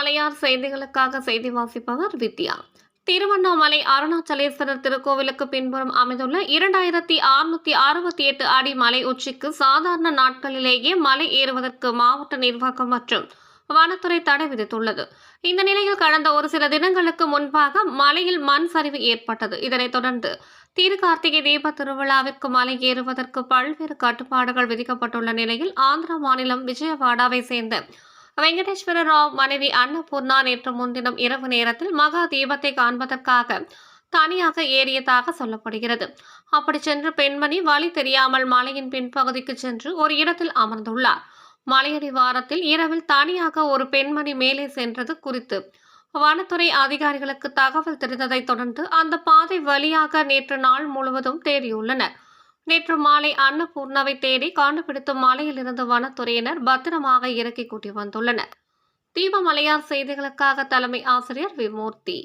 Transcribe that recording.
மலையார் செய்திகளுக்காக செய்தி வாசிப்பவர் வித்யா. திருவண்ணாமலை அருணாச்சலேஸ்வரர் திருக்கோவிலுக்கு பின்புறம் அமைந்துள்ள இரண்டாயிரத்தி அறுநூத்தி அறுபத்தி எட்டு அடி மலை உச்சிக்கு சாதாரண நாட்களிலேயே மலை ஏறுவதற்கு மாவட்ட நிர்வாகம் மற்றும் வனத்துறை தடை விதித்துள்ளது. இந்த நிலையில் கடந்த ஒரு சில தினங்களுக்கு முன்பாக மலையில் மண் சரிவு ஏற்பட்டது. இதனைத் தொடர்ந்து திருக்கார்த்திகை தீப திருவிழாவிற்கு மலை ஏறுவதற்கு பல்வேறு கட்டுப்பாடுகள் விதிக்கப்பட்டுள்ள நிலையில் ஆந்திரா மாநிலம் விஜயவாடாவை சேர்ந்த வெங்கடேஸ்வர ராவ் மனைவி அன்னபூர்ணா நேற்று முன்தினம் இரவு நேரத்தில் மகா தீபத்தை காண்பதற்காக தனியாக ஏறியதாக சொல்லப்படுகிறது. அப்படி சென்ற பெண்மணி வழி தெரியாமல் மலையின் பின்பகுதிக்கு சென்று ஒரு இடத்தில் அமர்ந்துள்ளார். மலையடி வாரத்தில் இரவில் தனியாக ஒரு பெண்மணி மேலே சென்றது குறித்து வனத்துறை அதிகாரிகளுக்கு தகவல் தெரிந்ததைத் தொடர்ந்து அந்த பாதை வழியாக நேற்று நாள் முழுவதும் தேடியுள்ளனர் நேற்று மாலை அன்னபூர்ணாவை தேடி கண்டுபிடித்து மலையில் இருந்து வனத்துறையினர் பத்திரமாக இறக்கி கூட்டி வந்துள்ளனர். தீபமலையார் செய்திகளுக்காக தலைமை ஆசிரியர் விமூர்த்தி.